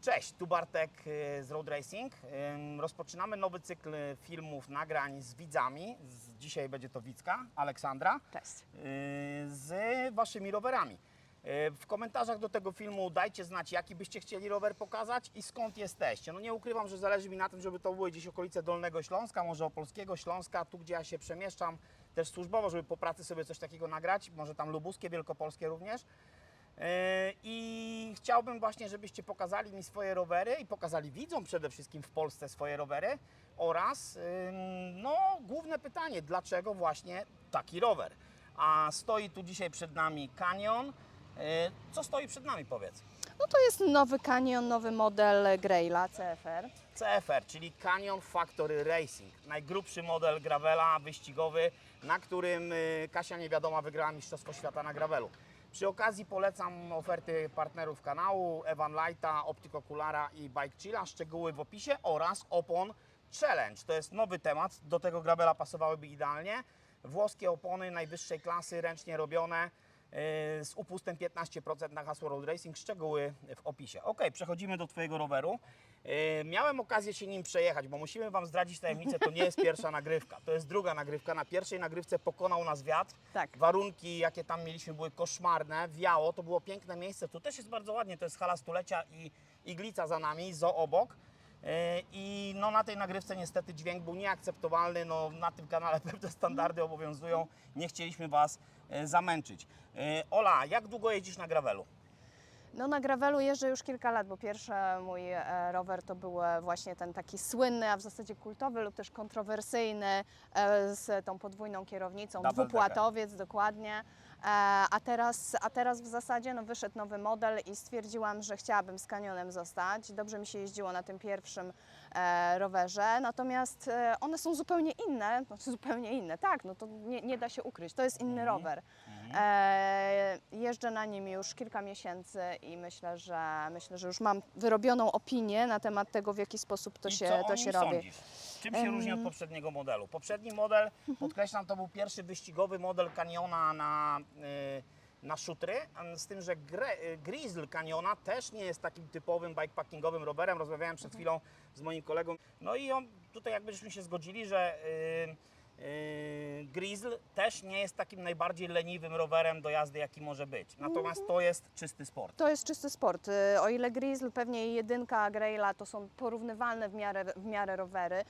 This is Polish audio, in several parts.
Cześć, tu Bartek y, z Road Racing. Rozpoczynamy nowy cykl filmów, nagrań z widzami. Dzisiaj będzie to widzka, Aleksandra, Cześć. y, z waszymi rowerami. Y, W komentarzach do tego filmu dajcie znać, jaki byście chcieli rower pokazać i skąd jesteście. No nie ukrywam, że zależy mi na tym, żeby to były gdzieś okolice Dolnego Śląska, może Opolskiego Śląska, tu gdzie ja się przemieszczam też służbowo, żeby po pracy sobie coś takiego nagrać, może tam lubuskie, wielkopolskie również. Yy, I chciałbym właśnie, żebyście pokazali mi swoje rowery i pokazali widzom przede wszystkim w Polsce swoje rowery oraz no, główne pytanie, dlaczego właśnie taki rower? A stoi tu dzisiaj przed nami Canyon. Yy, Co stoi przed nami powiedz? No to jest nowy Canyon, nowy model Graila CFR. CFR, czyli Canyon Factory Racing. Najgrubszy model gravela wyścigowy, na którym y, Kasia Niewiadoma wygrała Mistrzostwo Świata na gravelu. Przy okazji polecam oferty partnerów kanału Evan Lighta, Optic Oculara i Bike Chilla. Szczegóły w opisie oraz opon Challenge. To jest nowy temat, do tego gravela pasowałyby idealnie. Włoskie opony najwyższej klasy, ręcznie robione. Yy, z upustem 15% na hasło Road Racing, szczegóły w opisie. Ok, przechodzimy do Twojego roweru. Yy, Miałem okazję się nim przejechać, bo musimy Wam zdradzić tajemnicę, to nie jest pierwsza nagrywka, to jest druga nagrywka. Na pierwszej nagrywce pokonał nas wiatr. Tak. Warunki, jakie tam mieliśmy, były koszmarne, wiało, to było piękne miejsce. Tu też jest bardzo ładnie, to jest hala stulecia i iglica za nami, zo obok. Yy, I no, na tej nagrywce niestety dźwięk był nieakceptowalny, no, na tym kanale pewne standardy obowiązują, nie chcieliśmy Was e, zamęczyć. E, Ola, jak długo jeździsz na gravelu? No na gravelu jeżdżę już kilka lat, bo pierwszy mój e, rower to był e, właśnie ten taki słynny, a w zasadzie kultowy lub też kontrowersyjny e, z tą podwójną kierownicą, Double dwupłatowiec dokładnie. E, A teraz, a teraz w zasadzie no, wyszedł nowy model i stwierdziłam, że chciałabym z Canyonem zostać. Dobrze mi się jeździło na tym pierwszym rowerze, natomiast one są zupełnie inne, znaczy zupełnie inne, tak, no to nie, nie da się ukryć, to jest inny rower. E, jeżdżę na nim już kilka miesięcy i myślę, że myślę, że już mam wyrobioną opinię na temat tego, w jaki sposób to I się, co o to nim się robi. sądzisz? Czym się różni od poprzedniego modelu? Poprzedni model, podkreślam, to był pierwszy wyścigowy model Canyona na, y, na szutry, a z tym, że Gre, y, Grizzly Canyona też nie jest takim typowym bikepackingowym rowerem. Rozmawiałem przed chwilą z moim kolegą. No i on, tutaj jakby żeśmy się zgodzili, że y, y, Grizzly też nie jest takim najbardziej leniwym rowerem do jazdy, jaki może być. Natomiast to jest czysty sport. To jest czysty sport. Y, O ile Grizzly, pewnie jedynka, Graila to są porównywalne w miarę, w miarę rowery,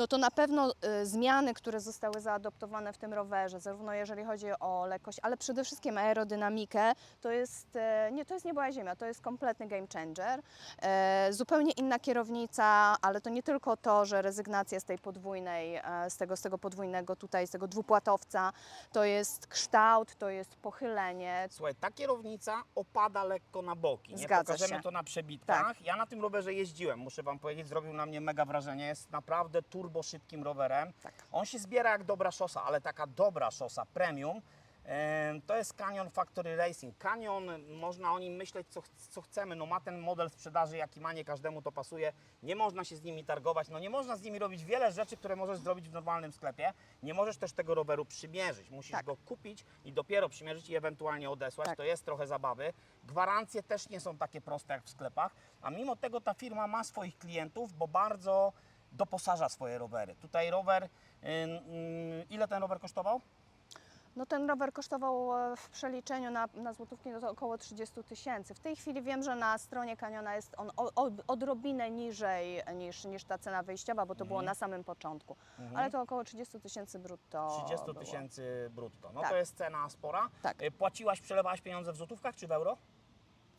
no to na pewno y, zmiany, które zostały zaadoptowane w tym rowerze, zarówno jeżeli chodzi o lekkość, ale przede wszystkim aerodynamikę, to jest, y, nie, to jest nieba ziemia, to jest kompletny game changer. E, Zupełnie inna kierownica, ale to nie tylko to, że rezygnacja z tej podwójnej, e, z tego, z tego podwójnego tutaj, z tego dwupłatowca, to jest kształt, to jest pochylenie, Słuchaj, ta kierownica opada lekko na boki. Nie Zgadza pokażemy się. to na przebitkach. Tak. Ja na tym rowerze jeździłem, muszę Wam powiedzieć, zrobił na mnie mega wrażenie. Jest naprawdę turbo szybkim rowerem. Tak. On się zbiera jak dobra szosa, ale taka dobra szosa, premium. em, To jest Canyon Factory Racing. Canyon, można o nim myśleć co, co chcemy. No ma ten model sprzedaży, jaki ma, nie każdemu to pasuje. Nie można się z nimi targować. No nie można z nimi robić wiele rzeczy, które możesz zrobić w normalnym sklepie. Nie możesz też tego roweru przymierzyć. Musisz Tak. go kupić i dopiero przymierzyć i ewentualnie odesłać. Tak. To jest trochę zabawy. Gwarancje też nie są takie proste jak w sklepach, a mimo tego ta firma ma swoich klientów, bo bardzo doposaża swoje rowery. Tutaj rower, ym, ym, ile ten rower kosztował? No ten rower kosztował e, w przeliczeniu na, na złotówki no to około 30 tysięcy. W tej chwili wiem, że na stronie Caniona jest on odrobinę niżej niż, niż ta cena wyjściowa, bo to było na samym początku. Ale to około 30 tysięcy brutto 30 było. tysięcy brutto. No Tak. to jest cena spora. Tak. Y, Płaciłaś, przelewałaś pieniądze w złotówkach czy w euro?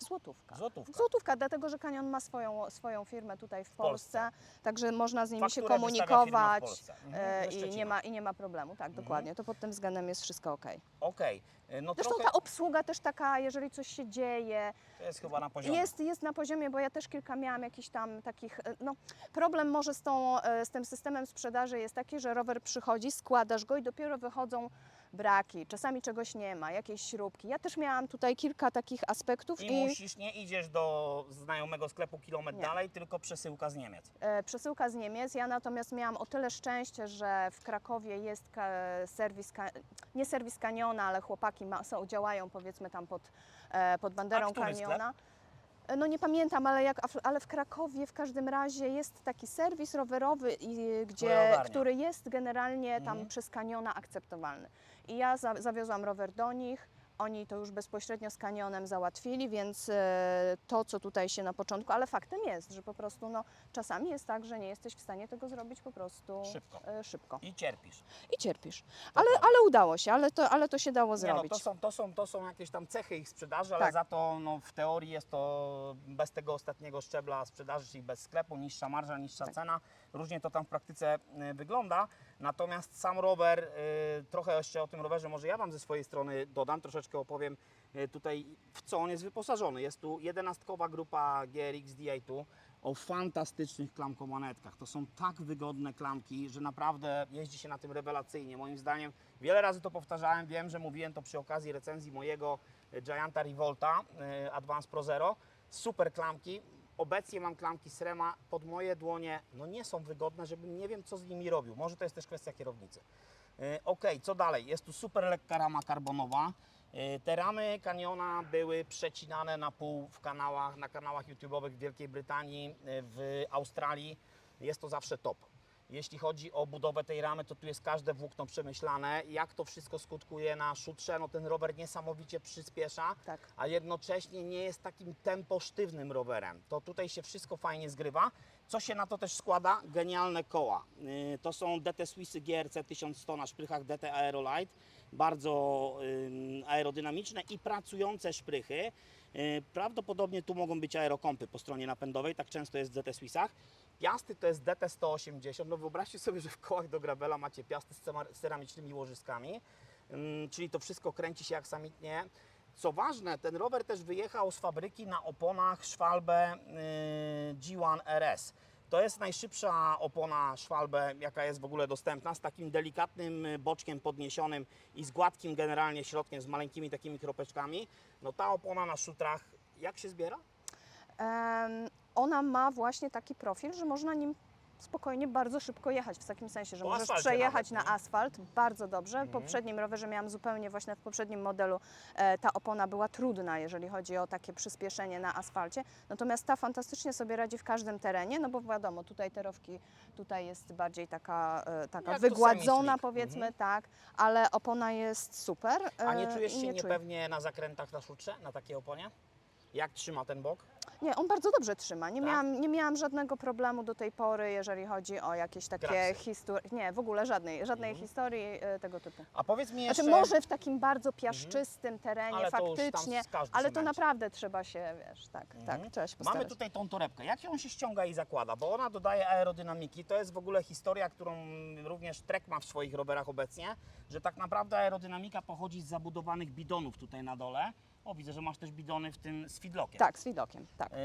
Złotówka. Złotówka. Złotówka, dlatego że Canion ma swoją, swoją firmę tutaj w Polsce, Polsce. także można z nimi się Fakturę w komunikować. Mhm, e, i, nie ma, i nie ma problemu. Tak, dokładnie. To pod tym względem jest wszystko ok. Okej. Y, No Zresztą trochę, ta obsługa też taka, jeżeli coś się dzieje, to jest chyba na poziomie. Jest, jest na poziomie, bo ja też kilka miałam jakichś tam takich, e, no problem może z, tą, e, z tym systemem sprzedaży jest taki, że rower przychodzi, składasz go i dopiero wychodzą braki, czasami czegoś nie ma, jakieś śrubki. Ja też miałam tutaj kilka takich aspektów I, i, musisz, nie idziesz do znajomego sklepu kilometr Nie. dalej, tylko przesyłka z Niemiec. e, przesyłka z Niemiec. Ja natomiast miałam o tyle szczęście, że w Krakowie jest ka, serwis, ka, nie serwis Kaniona, ale chłopaki ma, są, działają powiedzmy tam pod, e, pod banderą który sklep? No nie pamiętam, ale, jak, ale w Krakowie w każdym razie jest taki serwis rowerowy, i, gdzie, który jest generalnie tam Mhm. przez kaniona akceptowalny. I ja za, zawiozłam rower do nich. Oni to już bezpośrednio z kanionem załatwili, więc e, to, co tutaj się na początku, ale faktem jest, że po prostu no, czasami jest tak, że nie jesteś w stanie tego zrobić po prostu Szybko. e, szybko. I cierpisz. I cierpisz. Ale, ale udało się, ale to, ale to się dało Nie no, zrobić. to, są, to, są, to są jakieś tam cechy ich sprzedaży, ale Tak. za to no, w teorii jest to bez tego ostatniego szczebla sprzedaży, czyli bez sklepu, niższa marża, niższa Tak. cena. Różnie to tam w praktyce y, wygląda. Natomiast sam rower, y, trochę jeszcze o tym rowerze może ja Wam ze swojej strony dodam, troszeczkę opowiem y, tutaj w co on jest wyposażony. Jest tu jedenastkowa grupa GRX DI2 o fantastycznych klamkomanetkach. To są tak wygodne klamki, że naprawdę jeździ się na tym rewelacyjnie. Moim zdaniem, wiele razy to powtarzałem, wiem, że mówiłem to przy okazji recenzji mojego e, Gianta Revolta e, Advance Pro Zero. Super klamki. Obecnie mam klamki Srema pod moje dłonie. No nie są wygodne, żebym nie wiem co z nimi robił. Może to jest też kwestia kierownicy. E, Ok, co dalej? Jest tu super lekka rama karbonowa. E, Te ramy kaniona były przecinane na pół w kanałach, na kanałach YouTube'owych w Wielkiej Brytanii, e, w Australii. Jest to zawsze top. Jeśli chodzi o budowę tej ramy, to tu jest każde włókno przemyślane. Jak to wszystko skutkuje na szutrze, no ten rower niesamowicie przyspiesza, Tak. a jednocześnie nie jest takim tempo sztywnym rowerem. To tutaj się wszystko fajnie zgrywa. Co się na to też składa? Genialne koła. Yy, To są DT Swissy GRC 1100 na szprychach DT Aerolite. Bardzo aerodynamiczne i pracujące szprychy. Yy, Prawdopodobnie tu mogą być aerokompy po stronie napędowej, tak często jest w DT Swissach. Piasty to jest DT 180. No wyobraźcie sobie, że w kołach do gravela macie piasty z ceramicznymi łożyskami, Ym, czyli to wszystko kręci się jak samitnie. Co ważne, ten rower też wyjechał z fabryki na oponach Schwalbe yy, G1 RS. To jest najszybsza opona Schwalbe, jaka jest w ogóle dostępna, z takim delikatnym y, boczkiem podniesionym i z gładkim generalnie środkiem, z maleńkimi takimi kropeczkami. No ta opona na szutrach, jak się zbiera? Ona ma właśnie taki profil, że można nim spokojnie bardzo szybko jechać, w takim sensie, że Po możesz przejechać nawet, na nie? asfalt bardzo dobrze. W Mhm. poprzednim rowerze miałam zupełnie właśnie w poprzednim modelu e, ta opona była trudna, jeżeli chodzi o takie przyspieszenie na asfalcie. Natomiast ta fantastycznie sobie radzi w każdym terenie, no bo wiadomo, tutaj terowki, tutaj jest bardziej taka, e, taka Jak wygładzona powiedzmy, Mhm. tak, ale opona jest super. A nie e, czujesz się czuję. niepewnie na zakrętach na szutrze, na takiej oponie? Jak trzyma ten bok? Nie, on bardzo dobrze trzyma. Nie, Tak? miałam, nie miałam żadnego problemu do tej pory, jeżeli chodzi o jakieś takie Kraksy. historie. Nie, w ogóle żadnej, żadnej Mhm. historii e, tego typu. A powiedz mi jeszcze... Znaczy może w takim bardzo piaszczystym terenie Ale to już tam faktycznie, z każdym ale to naprawdę trzeba się, wiesz, tak, Mhm. tak, trzeba się postarać. Mamy tutaj tą torebkę. Jak ją się ściąga i zakłada? Bo ona dodaje aerodynamiki. To jest w ogóle historia, którą również Trek ma w swoich rowerach obecnie, że tak naprawdę aerodynamika pochodzi z zabudowanych bidonów tutaj na dole. O, widzę, że masz też bidony w tym z feedlockiem. Tak, z widokiem, tak. Yy,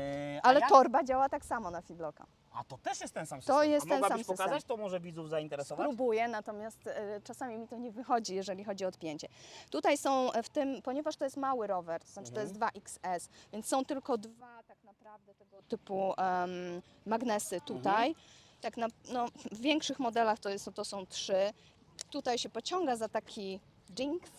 a Ale jak- torba działa tak samo na feedlocka. A to też jest ten sam system. To jest a ten mogłabyś sam pokazać? system. To może widzów zainteresować? Próbuję, natomiast e, czasami mi to nie wychodzi, jeżeli chodzi o odpięcie. Tutaj są e, w tym, ponieważ to jest mały rower, to znaczy to jest Mhm. 2XS, więc są tylko dwa tak naprawdę tego typu em, magnesy Mhm. tutaj. Tak na, no, w większych modelach to, jest, to są trzy. Tutaj się pociąga za taki jinx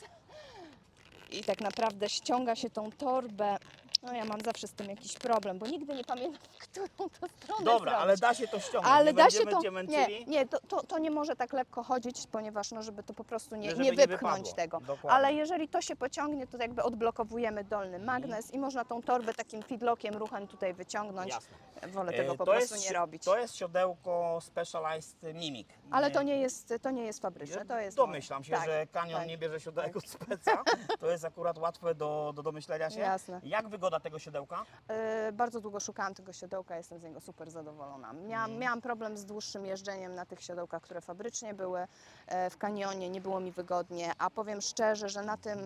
i tak naprawdę ściąga się tą torbę. No ja mam zawsze z tym jakiś problem, bo nigdy nie pamiętam, którą to stronę Dobra, zrobić. ale da się to ściągnąć. Ale nie da się to. Cię Nie, męczyli. nie to, to, to nie może tak lekko chodzić, ponieważ no, żeby to po prostu nie, żeby nie nie wypchnąć wypadło. tego. Dokładnie. Ale jeżeli to się pociągnie, to jakby odblokowujemy dolny magnes i można tą torbę takim feedlockiem, ruchem tutaj wyciągnąć. Jasne. Wolę E, tego po to prostu nie si- robić. To jest siodełko Specialized Mimic. Ale to E, nie jest, to nie jest fabryczne, to jest Domyślam się, moje. że Kanion tak. nie bierze siodełek od speca. To jest akurat łatwe do, do domyślenia się. Jasne. Jak wygoda tego siodełka? E, bardzo długo szukałam tego siodełka, jestem z niego super zadowolona. Miałam, Mhm. miałam problem z dłuższym jeżdżeniem na tych siodełkach, które fabrycznie były e, w kanionie, nie było mi wygodnie, a powiem szczerze, że na tym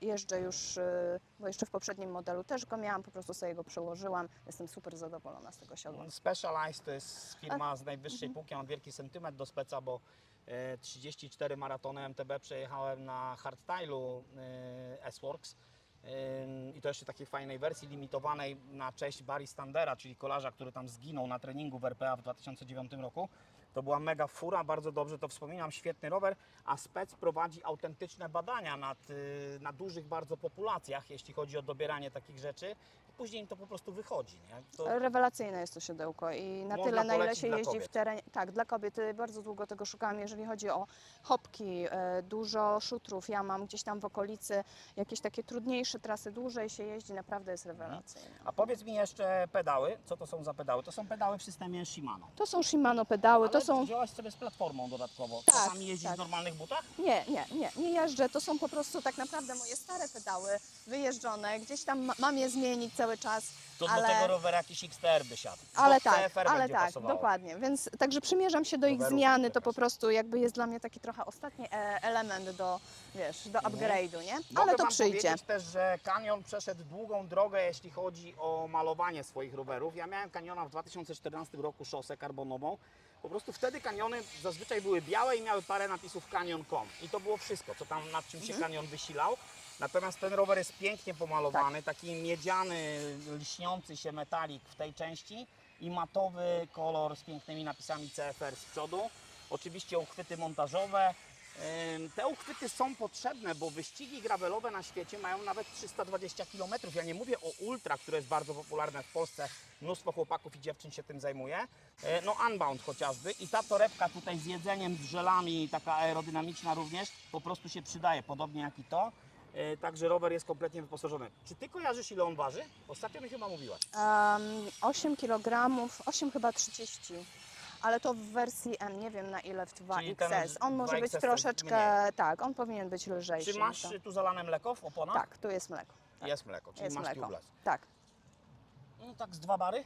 jeżdżę już, e, bo jeszcze w poprzednim modelu też go miałam, po prostu sobie go przełożyłam. Jestem super zadowolona z tego siodła. Specialized to jest firma z najwyższej półki. Mam wielki sentyment do speca, bo e, 34 maratony MTB przejechałem na hardstylu S-Works. I to jeszcze takiej fajnej wersji limitowanej na cześć Barry Standera, czyli kolarza, który tam zginął na treningu w RPA w 2009 roku. To była mega fura, bardzo dobrze to wspominam, świetny rower, a Spec prowadzi autentyczne badania nad, y, na dużych bardzo populacjach, jeśli chodzi o dobieranie takich rzeczy. Później im to po prostu wychodzi. Nie? To, Rewelacyjne jest to siodełko i na Można tyle, na ile się jeździ kobiet. w terenie. Tak, dla kobiet. y, Bardzo długo tego szukałam, jeżeli chodzi o hopki, e, dużo szutrów. Ja mam gdzieś tam w okolicy jakieś takie trudniejsze trasy, dłużej się jeździ, naprawdę jest rewelacyjne. a powiedz mi jeszcze pedały. Co to są za pedały? To są pedały w systemie Shimano. To są Shimano pedały, to Ale są... wzięłaś sobie z platformą dodatkowo. Tak, Czasami jeździsz tak. w normalnych butach? Nie, nie, nie, nie jeżdżę. To są po prostu tak naprawdę moje stare pedały, wyjeżdżone. Gdzieś tam ma- mam je zmienić cały czas, To ale... do tego rowera jakiś XTR by siadł. Ale tak, CFR ale tak, pasowało. dokładnie. Więc także przymierzam się do ich Rowerów zmiany, to po prostu jakby jest dla mnie taki trochę ostatni e, element do, wiesz, do upgrade'u, nie? Mhm. Mogę Ale to wam przyjdzie. powiedzieć też, że Canyon przeszedł długą drogę, jeśli chodzi o malowanie swoich rowerów. Ja miałem Canyona w 2014 roku, szosę karbonową. Po prostu wtedy Canyony zazwyczaj były białe i miały parę napisów Canyon.com. I to było wszystko, co tam, nad czym się Mhm. Canyon wysilał. Natomiast ten rower jest pięknie pomalowany, Tak. taki miedziany, lśniący się metalik w tej części i matowy kolor z pięknymi napisami CFR z przodu. Oczywiście uchwyty montażowe. Te uchwyty są potrzebne, bo wyścigi gravelowe na świecie mają nawet 320 km. Ja nie mówię o ultra, które jest bardzo popularne w Polsce. Mnóstwo chłopaków i dziewczyn się tym zajmuje. E, No Unbound chociażby. I ta torebka tutaj z jedzeniem, z żelami, taka aerodynamiczna również, po prostu się przydaje, podobnie jak i to. E, Także rower jest kompletnie wyposażony. Czy Ty kojarzysz ile on waży? Ostatnio mi chyba mówiłaś. Um, 8 kg, 8 chyba 30. Ale to w wersji M, nie wiem na ile w Czyli ten 2XS. On może 2XS być troszeczkę, tak, on powinien być lżejszy. Czy masz to- tu zalane mleko w oponach? Tak, tu jest mleko. Jest mleko, czyli Jest masz mleko. tubeless. Tak. No tak z dwa bary?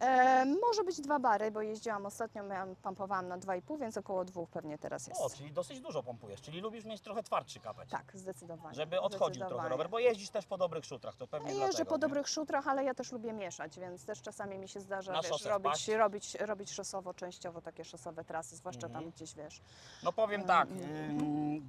E, może być dwa bary, bo jeździłam ostatnio, miałam, pompowałam na 2,5, więc około dwóch pewnie teraz jest. O, czyli dosyć dużo pompujesz, czyli lubisz mieć trochę twardszy kapeć. Tak, zdecydowanie. Żeby odchodził trochę rower, bo jeździsz też po dobrych szutrach, to pewnie Jeżdżę dlatego, po nie? dobrych szutrach, ale ja też lubię mieszać, więc też czasami mi się zdarza Na wiesz, szosę robić, wpaść. robić, robić szosowo, częściowo takie szosowe trasy, zwłaszcza Mhm. tam gdzieś wiesz. No powiem tak, ym,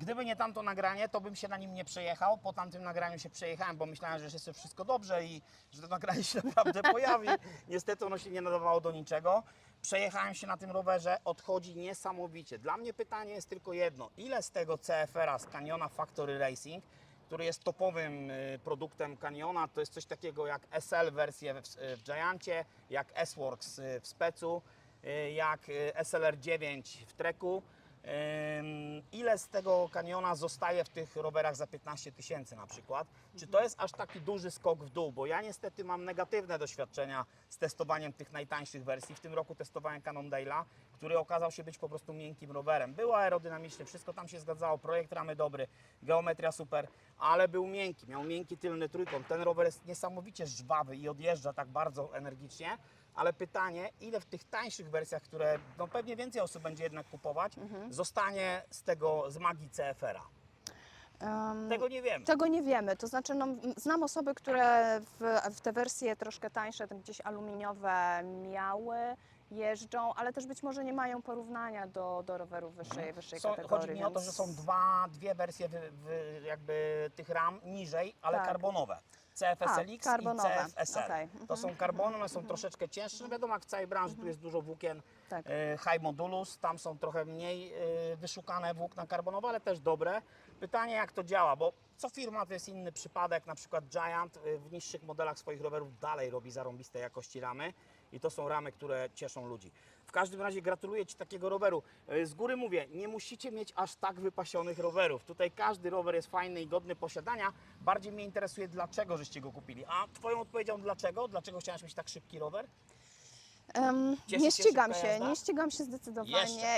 gdyby nie tamto nagranie, to bym się na nim nie przejechał. Po tamtym nagraniu się przejechałem, bo myślałem, że jest wszystko dobrze i że to nagranie się naprawdę pojawi. Niestety ono się nie nadawało do niczego. Przejechałem się na tym rowerze, odchodzi niesamowicie. Dla mnie pytanie jest tylko jedno. Ile z tego CFR-a z Canyona Factory Racing, który jest topowym y, produktem Canyona, to jest coś takiego jak SL wersję w, Giancie, jak S-Works y, w Specu, y, jak y, SLR9 w Treku. Ile z tego kaniona zostaje w tych rowerach za 15 tysięcy na przykład? Czy to jest aż taki duży skok w dół? Bo ja niestety mam negatywne doświadczenia z testowaniem tych najtańszych wersji. W tym roku testowałem Cannondale'a, który okazał się być po prostu miękkim rowerem. Był aerodynamiczny, wszystko tam się zgadzało, projekt ramy dobry, geometria super, ale był miękki, miał miękki tylny trójkąt. Ten rower jest niesamowicie żwawy i odjeżdża tak bardzo energicznie. Ale pytanie, ile w tych tańszych wersjach, które no pewnie więcej osób będzie jednak kupować, zostanie z tego, z magii CFR-a? Tego nie wiemy. Tego nie wiemy, to znaczy no, znam osoby, które w, w te wersje troszkę tańsze, tak gdzieś aluminiowe miały, jeżdżą, ale też być może nie mają porównania do, do rowerów wyższej, wyższej Są, kategorii. chodzi mi o to, że są dwa, dwie wersje wy, wy, jakby tych ram niżej, ale Tak. karbonowe. CFSLX A, i CFSL. Okej. To Mhm. są karbony, one są troszeczkę cięższe. Wiadomo, jak w całej branży tu jest dużo włókien Tak. e, high modulus, tam są trochę mniej e, wyszukane włókna karbonowe, ale też dobre. Pytanie, jak to działa, bo co firma to jest inny przypadek, na przykład Giant e, w niższych modelach swoich rowerów dalej robi zarąbiste jakości ramy i to są ramy, które cieszą ludzi. W każdym razie gratuluję Ci takiego roweru. E, Z góry mówię, nie musicie mieć aż tak wypasionych rowerów. Tutaj każdy rower jest fajny i godny posiadania. Bardziej mnie interesuje, dlaczego żeście go kupili. A Twoją odpowiedzią dlaczego? Dlaczego chciałaś mieć tak szybki rower? Cieszy nie ścigam szybka się, jazda? nie ścigam się zdecydowanie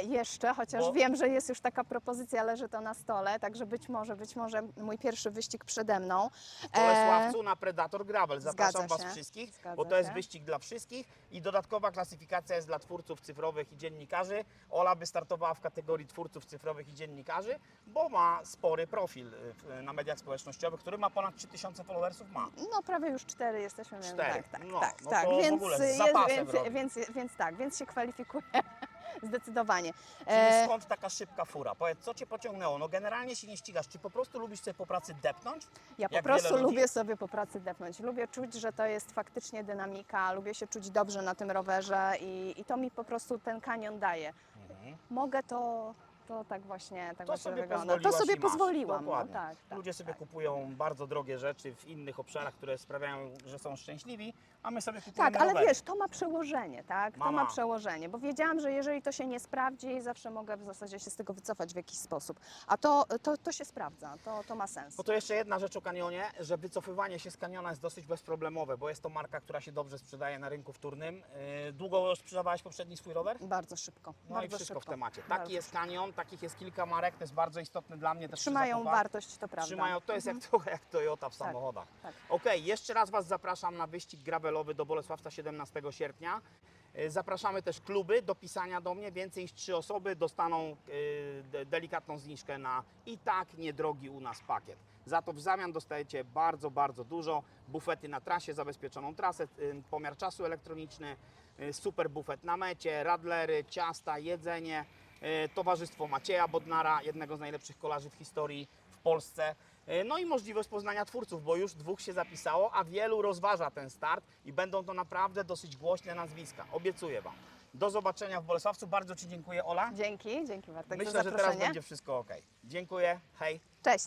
Jeszcze. chociaż Bo- wiem, że jest już taka propozycja, leży to na stole, także być może, być może mój pierwszy wyścig przede mną. W Bolesławcu E, na Predator Gravel. Zapraszam Zgadza Was się. wszystkich, Zgadza bo to jest się. wyścig dla wszystkich i dodatkowa klasyfikacja jest dla twórców cyfrowych i dziennikarzy. Ola by startowała w kategorii twórców cyfrowych i dziennikarzy, bo ma spory profil y, w- na mediach społecznościowych, który ma ponad 3000 followersów. Ma. No prawie już cztery jesteśmy, więc Cztery. tak, tak, No, tak, no tak. to w więc, ogóle z jest, zapasem. Więc, więc tak, więc się kwalifikuje zdecydowanie. Czyli E, skąd taka szybka fura? Powiedz, co Cię pociągnęło? No generalnie się nie ścigasz. Czy po prostu lubisz sobie po pracy depnąć? ja po prostu lubię sobie po pracy depnąć. Lubię czuć, że to jest faktycznie dynamika, lubię się czuć dobrze na tym rowerze i, i to mi po prostu ten kanion daje. mogę, to, to tak właśnie, tak To właśnie sobie wygląda. To sobie pozwoliłam. No, tak, tak, Ludzie sobie tak. kupują bardzo drogie rzeczy w innych obszarach, które sprawiają, że są szczęśliwi, a my sobie kupujemy Tak, ale wiesz, to ma przełożenie, tak? To Ma, przełożenie, bo wiedziałam, że jeżeli to się nie sprawdzi, zawsze mogę w zasadzie się z tego wycofać w jakiś sposób. A to, to, to się sprawdza, to, to ma sens. No to jeszcze jedna rzecz o kanionie, że wycofywanie się z kaniona jest dosyć bezproblemowe, bo jest to marka, która się dobrze sprzedaje na rynku wtórnym. Yy, Długo sprzedawałeś poprzedni swój rower? Bardzo szybko. No bardzo i wszystko szybko. w temacie. Taki Bardzo jest kanion, takich jest kilka marek, to jest bardzo istotne dla mnie też Trzymają wartość, to prawda. Trzymają, to jest Mhm. jak trochę jak Toyota w Tak, samochodach. tak. Okej, jeszcze raz Was zapraszam na wyścig gravelowy do Bolesławca 17 sierpnia. Y, Zapraszamy też kluby do pisania do mnie. Więcej niż trzy osoby dostaną de- delikatną zniżkę na i tak niedrogi u nas pakiet. Za to w zamian dostajecie bardzo, bardzo dużo. Bufety na trasie, zabezpieczoną trasę, y, pomiar czasu elektroniczny, super bufet na mecie, radlery, ciasta, jedzenie. Y, Towarzystwo Macieja Bodnara, jednego z najlepszych kolarzy w historii w Polsce. Y, No i możliwość poznania twórców, bo już dwóch się zapisało, a wielu rozważa ten start i będą to naprawdę dosyć głośne nazwiska. Obiecuję Wam. Do zobaczenia w Bolesławcu. Bardzo Ci dziękuję, Ola. Dzięki, dzięki Bartek Myślę, że teraz będzie wszystko ok. Dziękuję. Hej. Cześć.